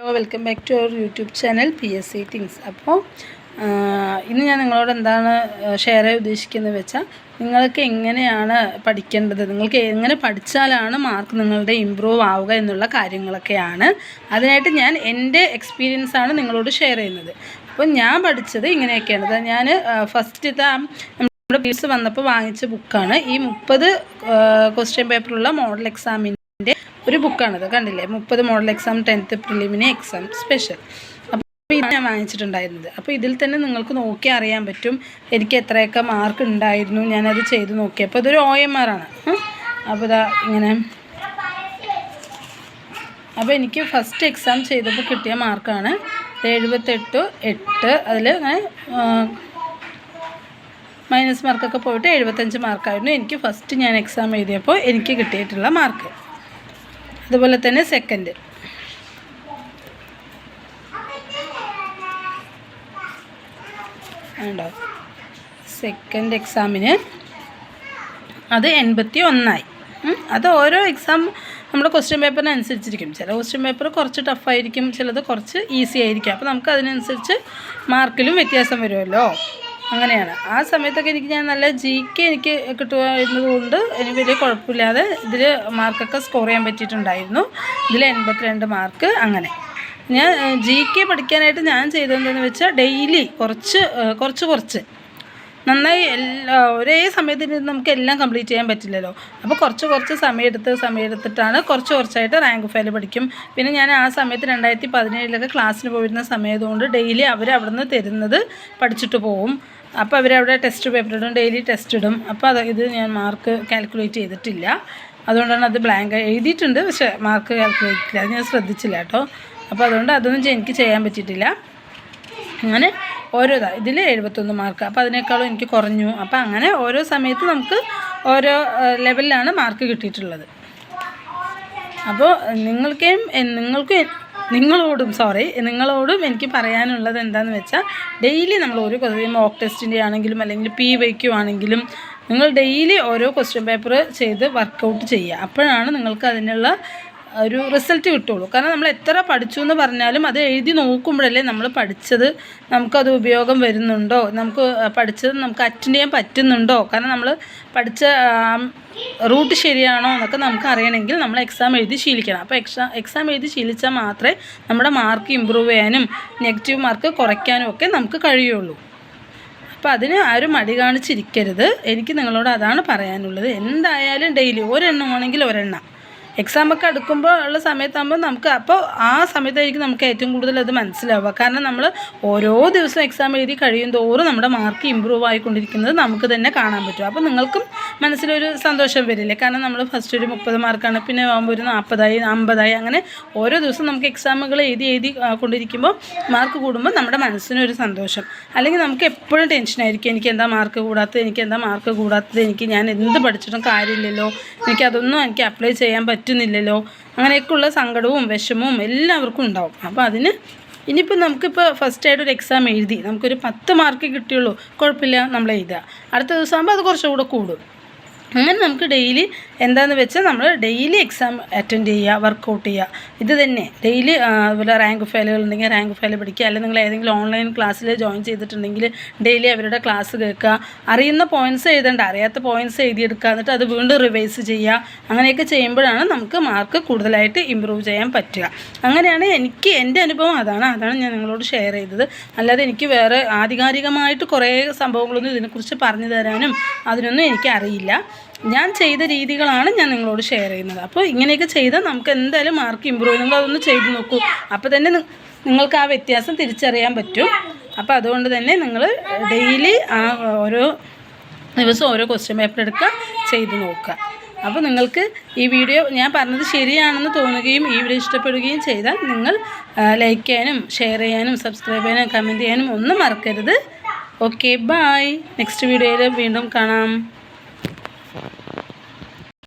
Hello welcome back to our YouTube channel P S C things അപ്പോൾ ഇന്ന് ഞാൻ നിങ്ങളോട് എന്താണ് ഷെയർ ചെയ്യാൻ ഉദ്ദേശിക്കുന്നത് വെച്ചാൽ നിങ്ങൾക്ക് എങ്ങനെയാണ് പഠിക്കേണ്ടത്? നിങ്ങൾക്ക് എങ്ങനെ പഠിച്ചാലാണ് മാർക്ക് നിങ്ങളുടെ ഇമ്പ്രൂവ് ആവുക എന്നുള്ള കാര്യങ്ങളൊക്കെയാണ്. അതിനായിട്ട് ഞാൻ എന്റെ എക്സ്പീരിയൻസ് ആണ് നിങ്ങളോട് ഷെയർ ചെയ്യുന്നത്. അപ്പോൾ ഞാൻ പഠിച്ചത് ഇങ്ങനെയൊക്കെയാണ്. ഞാൻ ഫസ്റ്റ് ഇതാ നമ്മുടെ പീസ് വന്നപ്പോൾ വാങ്ങിച്ച ബുക്കാണ് ഈ മുപ്പത് ക്വസ്റ്റ്യൻ പേപ്പറുള്ള മോഡൽ എക്സാമിന്റെ ഒരു ബുക്കാണിത് കണ്ടില്ലേ? മുപ്പത് model exam tenth preliminary exam special അപ്പോൾ ഞാൻ വാങ്ങിച്ചിട്ടുണ്ടായിരുന്നത്. അപ്പോൾ ഇതിൽ തന്നെ നിങ്ങൾക്ക് നോക്കി അറിയാൻ പറ്റും. എനിക്ക് എത്രയൊക്കെ മാർക്ക് ഉണ്ടായിരുന്നു. ഞാനത് ചെയ്ത് നോക്കി. അപ്പോൾ ഇതൊരു ഒ എം ആർ ആണ്. അപ്പോൾ ഇതാ ഇങ്ങനെ. അപ്പോൾ എനിക്ക് ഫസ്റ്റ് എക്സാം ചെയ്തപ്പോൾ കിട്ടിയ മാർക്കാണ് എഴുപത്തെട്ട് എട്ട് അതിൽ മൈനസ് മാർക്കൊക്കെ പോയിട്ട് എഴുപത്തഞ്ച് മാർക്കായിരുന്നു എനിക്ക് ഫസ്റ്റ് ഞാൻ എക്സാം എഴുതിയപ്പോൾ എനിക്ക് കിട്ടിയിട്ടുള്ള മാർക്ക് അതുപോലെ തന്നെ സെക്കൻഡ് ഉണ്ടോ സെക്കൻഡ് എക്സാമിന് അത് എൺപത്തി ഒന്നായി അത് ഓരോ എക്സാം നമ്മുടെ ക്വസ്റ്റ്യൻ പേപ്പറിനനുസരിച്ചിരിക്കും ചില ക്വസ്റ്റ്യൻ പേപ്പർ കുറച്ച് ടഫായിരിക്കും ചിലത് കുറച്ച് ഈസി ആയിരിക്കും. അപ്പോൾ നമുക്ക് അതിനനുസരിച്ച് മാർക്കിലും വ്യത്യാസം വരുമല്ലോ. അങ്ങനെയാണ്. ആ സമയത്തൊക്കെ എനിക്ക് ഞാൻ നല്ല ജി കെ എനിക്ക് കിട്ടുമായിരുന്നതുകൊണ്ട് എനിക്ക് വലിയ കുഴപ്പമില്ലാതെ ഇതിൽ മാർക്കൊക്കെ സ്കോർ ചെയ്യാൻ പറ്റിയിട്ടുണ്ടായിരുന്നു. ഇതിൽ എൺപത്തിരണ്ട് മാർക്ക് അങ്ങനെ. ഞാൻ ജി കെ പഠിക്കാനായിട്ട് ഞാൻ ചെയ്തതെന്ന് വെച്ചാൽ ഡെയിലി കുറച്ച് കുറച്ച് കുറച്ച്. നന്നായി എല്ലാ ഒരേ സമയത്ത് നമുക്ക് എല്ലാം കംപ്ലീറ്റ് ചെയ്യാൻ പറ്റില്ലല്ലോ. അപ്പോൾ കുറച്ച് കുറച്ച് സമയമെടുത്ത് സമയമെടുത്തിട്ടാണ് കുറച്ച് കുറച്ചായിട്ട് റാങ്ക് ഫയൽ പഠിക്കും. പിന്നെ ഞാൻ ആ സമയത്ത് രണ്ടായിരത്തി പതിനേഴിലൊക്കെ ക്ലാസ്സിന് പോയിരുന്ന സമയത്തുകൊണ്ട് ഡെയിലി അവർ അവിടെ നിന്ന് തരുന്നത് പഠിച്ചിട്ട് പോവും. അപ്പോൾ അവരവിടെ ടെസ്റ്റ് പേപ്പർ ഇടും ഡെയിലി ടെസ്റ്റ് ഇടും. അപ്പോൾ അത് ഇത് ഞാൻ മാർക്ക് കാൽക്കുലേറ്റ് ചെയ്തിട്ടില്ല. അതുകൊണ്ടാണ് അത് ബ്ലാങ്ക് എഴുതിയിട്ടുണ്ട് പക്ഷേ മാർക്ക് കാൽക്കുലേറ്റ് അത് ഞാൻ ശ്രദ്ധിച്ചില്ല കേട്ടോ. അപ്പോൾ അതുകൊണ്ട് അതൊന്നും എനിക്ക് ചെയ്യാൻ പറ്റിയിട്ടില്ല. അങ്ങനെ ഓരോ ഇതാ ഇതിൽ എഴുപത്തൊന്ന് മാർക്ക് അപ്പോൾ അതിനേക്കാളും എനിക്ക് കുറഞ്ഞു. അപ്പോൾ അങ്ങനെ ഓരോ സമയത്ത് നമുക്ക് ഓരോ ലെവലിലാണ് മാർക്ക് കിട്ടിയിട്ടുള്ളത്. അപ്പോൾ നിങ്ങൾക്കും നിങ്ങൾക്ക് നിങ്ങളോടും സോറി നിങ്ങളോടും എനിക്ക് പറയാനുള്ളത് എന്താണെന്ന് വെച്ചാൽ ഡെയിലി നമ്മൾ ഒരു മോക്ക് ടെസ്റ്റിന്റെ ആണെങ്കിലും അല്ലെങ്കിൽ പി വൈക്യു ആണെങ്കിലും നിങ്ങൾ ഡെയിലി ഓരോ ക്വസ്റ്റ്യൻ പേപ്പർ ചെയ്ത് വർക്കൗട്ട് ചെയ്യുക. അപ്പോഴാണ് നിങ്ങൾക്ക് അതിനുള്ള ഒരു റിസൾട്ട് കിട്ടുള്ളൂ. കാരണം നമ്മൾ എത്ര പഠിച്ചു എന്ന് പറഞ്ഞാലും അത് എഴുതി നോക്കുമ്പോഴല്ലേ നമ്മൾ പഠിച്ചത് നമുക്കത് ഉപയോഗം വരുന്നുണ്ടോ? നമുക്ക് പഠിച്ചത് നമുക്ക് അറ്റൻഡ് ചെയ്യാൻ പറ്റുന്നുണ്ടോ? കാരണം നമ്മൾ പഠിച്ച റൂട്ട് ശരിയാണോ എന്നൊക്കെ നമുക്ക് അറിയണമെങ്കിൽ നമ്മൾ എക്സാം എഴുതി ശീലിക്കണം. അപ്പോൾ എക്സാം എക്സാം എഴുതി ശീലിച്ചാൽ മാത്രമേ നമ്മുടെ മാർക്ക് ഇമ്പ്രൂവ് ചെയ്യാനും നെഗറ്റീവ് മാർക്ക് കുറയ്ക്കാനും ഒക്കെ നമുക്ക് കഴിയുള്ളൂ. അപ്പോൾ അതിന് ആരും മടി കാണിച്ചിരിക്കരുത്. എനിക്ക് നിങ്ങളോട് അതാണ് പറയാനുള്ളത്. എന്തായാലും ഡെയിലി ഒരെണ്ണം ആണെങ്കിൽ ഒരെണ്ണം. എക്സാമൊക്കെ അടുക്കുമ്പോൾ ഉള്ള സമയത്താകുമ്പോൾ നമുക്ക് അപ്പോൾ ആ സമയത്തായിരിക്കും നമുക്ക് ഏറ്റവും കൂടുതൽ അത് മനസ്സിലാവുക. കാരണം നമ്മൾ ഓരോ ദിവസവും എക്സാം എഴുതി കഴിയും തോറും നമ്മുടെ മാർക്ക് ഇമ്പ്രൂവ് ആയിക്കൊണ്ടിരിക്കുന്നത് നമുക്ക് തന്നെ കാണാൻ പറ്റും. അപ്പോൾ നിങ്ങൾക്കും മനസ്സിലൊരു സന്തോഷം വരില്ലേ? കാരണം നമ്മൾ ഫസ്റ്റ് ഒരു മുപ്പത് മാർക്കാണ് പിന്നെ ആകുമ്പോൾ ഒരു നാൽപ്പതായി അമ്പതായി അങ്ങനെ ഓരോ ദിവസം നമുക്ക് എക്സാമുകൾ എഴുതി എഴുതി കൊണ്ടിരിക്കുമ്പോൾ മാർക്ക് കൂടുമ്പോൾ നമ്മുടെ മനസ്സിനൊരു സന്തോഷം. അല്ലെങ്കിൽ നമുക്ക് എപ്പോഴും ടെൻഷനായിരിക്കും എനിക്ക് എന്താ മാർക്ക് കൂടാത്തത്? എനിക്ക് എന്താ മാർക്ക് കൂടാത്തത്? എനിക്ക് ഞാൻ എന്ത് പഠിച്ചിട്ടും കാര്യമില്ലല്ലോ. എനിക്കതൊന്നും എനിക്ക് അപ്ലൈ ചെയ്യാൻ പറ്റും പറ്റുന്നില്ലല്ലോ. അങ്ങനെയൊക്കെയുള്ള സങ്കടവും വിഷമവും എല്ലാവർക്കും ഉണ്ടാവും. അപ്പോൾ അതിന് ഇനിയിപ്പോൾ നമുക്കിപ്പോൾ ഫസ്റ്റ് ആയിട്ട് ഒരു എക്സാം എഴുതി. നമുക്കൊരു പത്ത് മാർക്ക് കിട്ടിയുള്ളൂ. കുഴപ്പമില്ല നമ്മൾ എഴുതുക അടുത്ത ദിവസം ആകുമ്പോൾ അത് കുറച്ചുകൂടെ കൂടും. അങ്ങനെ നമുക്ക് ഡെയിലി എന്താണെന്ന് വെച്ചാൽ നമ്മൾ ഡെയിലി എക്സാം അറ്റൻഡ് ചെയ്യുക വർക്കൗട്ട് ചെയ്യുക ഇത് തന്നെ. ഡെയിലി അതുപോലെ റാങ്ക് ഫയലുകൾ ഉണ്ടെങ്കിൽ റാങ്ക് ഫയൽ പഠിക്കുക. അല്ലെങ്കിൽ നിങ്ങൾ ഏതെങ്കിലും ഓൺലൈൻ ക്ലാസ്സിൽ ജോയിൻ ചെയ്തിട്ടുണ്ടെങ്കിൽ ഡെയിലി അവരുടെ ക്ലാസ് കേൾക്കുക. അറിയുന്ന പോയിന്റ്സ് എഴുതേണ്ട. അറിയാത്ത പോയിന്റ്സ് എഴുതിയെടുക്കുക. എന്നിട്ട് അത് വീണ്ടും റിവൈസ് ചെയ്യുക. അങ്ങനെയൊക്കെ ചെയ്യുമ്പോഴാണ് നമുക്ക് മാർക്ക് കൂടുതലായിട്ട് ഇമ്പ്രൂവ് ചെയ്യാൻ പറ്റുക. അങ്ങനെയാണ് എനിക്ക് എന്റെ അനുഭവം. അതാണ് അതാണ് ഞാൻ നിങ്ങളോട് ഷെയർ ചെയ്തത്. അല്ലാതെ എനിക്ക് വേറെ ആധികാരികമായിട്ട് കുറേ സംഭവങ്ങളൊന്നും ഇതിനെക്കുറിച്ച് പറഞ്ഞു തരാനും അതിനൊന്നും എനിക്ക് അറിയില്ല. ഞാൻ ചെയ്ത രീതികളാണ് ഞാൻ നിങ്ങളോട് ഷെയർ ചെയ്യുന്നത്. അപ്പോൾ ഇങ്ങനെയൊക്കെ ചെയ്താൽ നമുക്ക് എന്തായാലും മാർക്ക് ഇമ്പ്രൂവ് നിങ്ങൾ അതൊന്ന് ചെയ്ത് നോക്കൂ. അപ്പോൾ തന്നെ നിങ്ങൾക്ക് ആ വ്യത്യാസം തിരിച്ചറിയാൻ പറ്റും. അപ്പോൾ അതുകൊണ്ട് തന്നെ നിങ്ങൾ ഡെയിലി ആ ഓരോ ദിവസം ഓരോ ക്വസ്റ്റ്യൻ പേപ്പർ എടുക്കുക ചെയ്ത് നോക്കുക. അപ്പോൾ നിങ്ങൾക്ക് ഈ വീഡിയോ ഞാൻ പറഞ്ഞത് ശരിയാണെന്ന് തോന്നുകയും ഈ വീഡിയോ ഇഷ്ടപ്പെടുകയും ചെയ്താൽ നിങ്ങൾ ലൈക്ക് ചെയ്യാനും ഷെയർ ചെയ്യാനും സബ്സ്ക്രൈബ് ചെയ്യാനും കമന്റ് ചെയ്യാനും ഒന്നും മറക്കരുത്. ഓക്കെ ബായ് നെക്സ്റ്റ് വീഡിയോയിൽ വീണ്ടും കാണാം.